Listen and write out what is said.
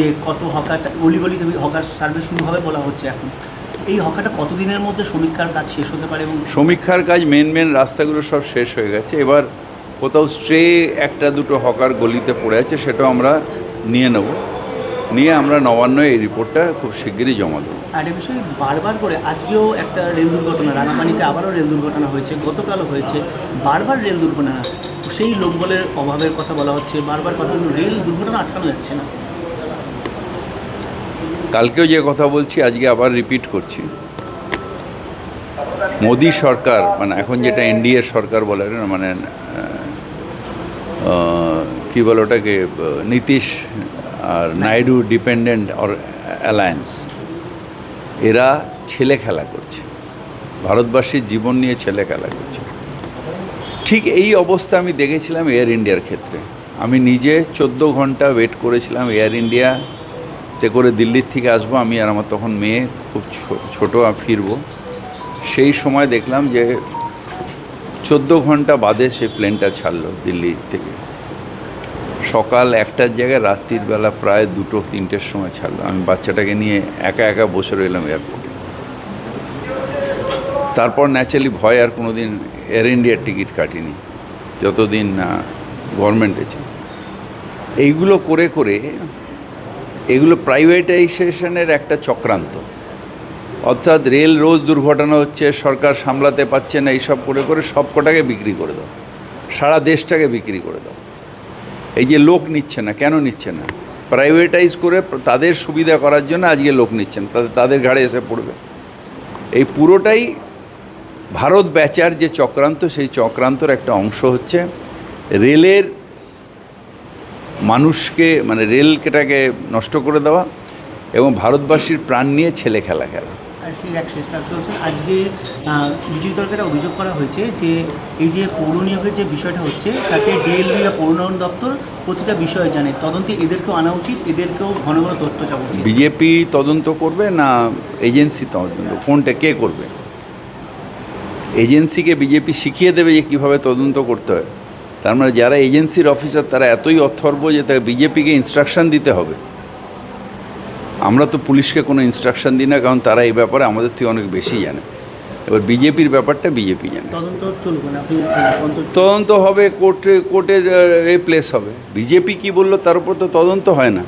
যে কত hawker অলিগলিতে hawker survey শুরু হবে বলা হচ্ছে এখন। এই হকাটা কতদিনের মধ্যে সমীক্ষার কাজ শেষ হতে পারে এবং সমীক্ষার কাজ মেন মেন রাস্তাগুলো সব শেষ হয়ে গেছে। এবার কোথাও স্ট্রে একটা দুটো হকার গলিতে পড়ে আছে সেটাও আমরা নিয়ে নেব। নিয়ে আমরা নবান্ন এই রিপোর্টটা খুব শিগগিরই জমা দেবো। আর এ বিষয়ে বারবার করে আজকেও একটা রেল দুর্ঘটনা রাঙাপানিতে আবারও রেল দুর্ঘটনা হয়েছে গতকালও হয়েছে। বারবার রেল দুর্ঘটনা সেই লোকবলের অভাবের কথা বলা হচ্ছে বারবার কথা রেল দুর্ঘটনা আটকানো যাচ্ছে না। কালকেও যে কথা বলছি, আজকে আবার রিপিট করছি। মোদী সরকার মানে এখন যেটা এনডিএ সরকার বলে না মানে কি বলে ওটাকে, নীতিশ আর নাইডু ডিপেন্ডেন্ট অর, অ্যালায়েন্স, এরা ছেলে খেলা করছে। ভারতবাসীর জীবন নিয়ে ছেলে খেলা করছে। ঠিক এই অবস্থা আমি দেখেছিলাম এয়ার ইন্ডিয়ার ক্ষেত্রে। আমি নিজে চোদ্দ ঘণ্টা ওয়েট করেছিলাম এয়ার ইন্ডিয়াতে করে দিল্লির থেকে আসব, আমি আর আমার তখন মেয়ে খুব ছোটো ফিরবো। সেই সময় দেখলাম যে চোদ্দ ঘণ্টা বাদে সেই প্লেনটা ছাড়লো দিল্লি থেকে। সকাল একটার জায়গায় রাত্রির বেলা প্রায় দুটো, তিনটের সময় ছাড়লো। আমি বাচ্চাটাকে নিয়ে একা একা বসে রইলাম এয়ারপোর্টে তারপর ন্যাচারালি ভয় আর কোনো দিন এয়ার ইন্ডিয়ার টিকিট কাটিনি, যতদিন না গভর্নমেন্টে ছিল। এইগুলো করে করে এগুলো প্রাইভেটাইজেশনের একটা চক্রান্ত। অর্থাৎ রেল রোজ দুর্ঘটনা হচ্ছে, সরকার সামলাতে পারছে না, এইসব করে করে সব কটাকে বিক্রি করে দাও। সারা দেশটাকে বিক্রি করে দাও। এই যে লোক নিচ্ছে না, কেন নিচ্ছে না? প্রাইভেটাইজ করে তাদের সুবিধা করার জন্য আজকে লোক নিচ্ছেন তাদের তাদের ঘাড়ে এসে পড়বে। এই পুরোটাই ভারত বেচার যে চক্রান্ত, সেই চক্রান্তর একটা অংশ হচ্ছে রেলের মানুষকে মানে রেলকেটাকে নষ্ট করে দেওয়া এবং ভারতবাসীর প্রাণ নিয়ে ছেলে খেলা খেলা। আজকে বিজেপি দলকে অভিযোগ করা হয়েছে যে এই যে পৌর নিয়োগের যে বিষয়টা হচ্ছে তাতে ডিএলবি বা পৌর উন্নয়ন দপ্তর প্রতিটা বিষয় জানে। তদন্তে এদেরকেও আনা উচিত এদেরকেও ঘন ঘন তথ্য চাওয়া উচিত। বিজেপি তদন্ত করবে না এজেন্সি তদন্ত? কোনটা কে করবে? এজেন্সিকে বিজেপি শিখিয়ে দেবে যে কীভাবে তদন্ত করতে হয়। তার মানে যারা এজেন্সির অফিসার তারা এতই অথর্ব যে তাকে বিজেপিকে ইনস্ট্রাকশন দিতে হবে। আমরা তো পুলিশকে কোনো ইনস্ট্রাকশন দিই না কারণ তারা এই ব্যাপারে আমাদের থেকে অনেক বেশি জানে। এবার বিজেপির ব্যাপারটা বিজেপি জানে। তদন্ত চলবে না আপনি তদন্ত তদন্ত হবে কোর্টে কোর্টে এ প্লেস হবে। বিজেপি কি বলল তার উপর তো তদন্ত হয় না।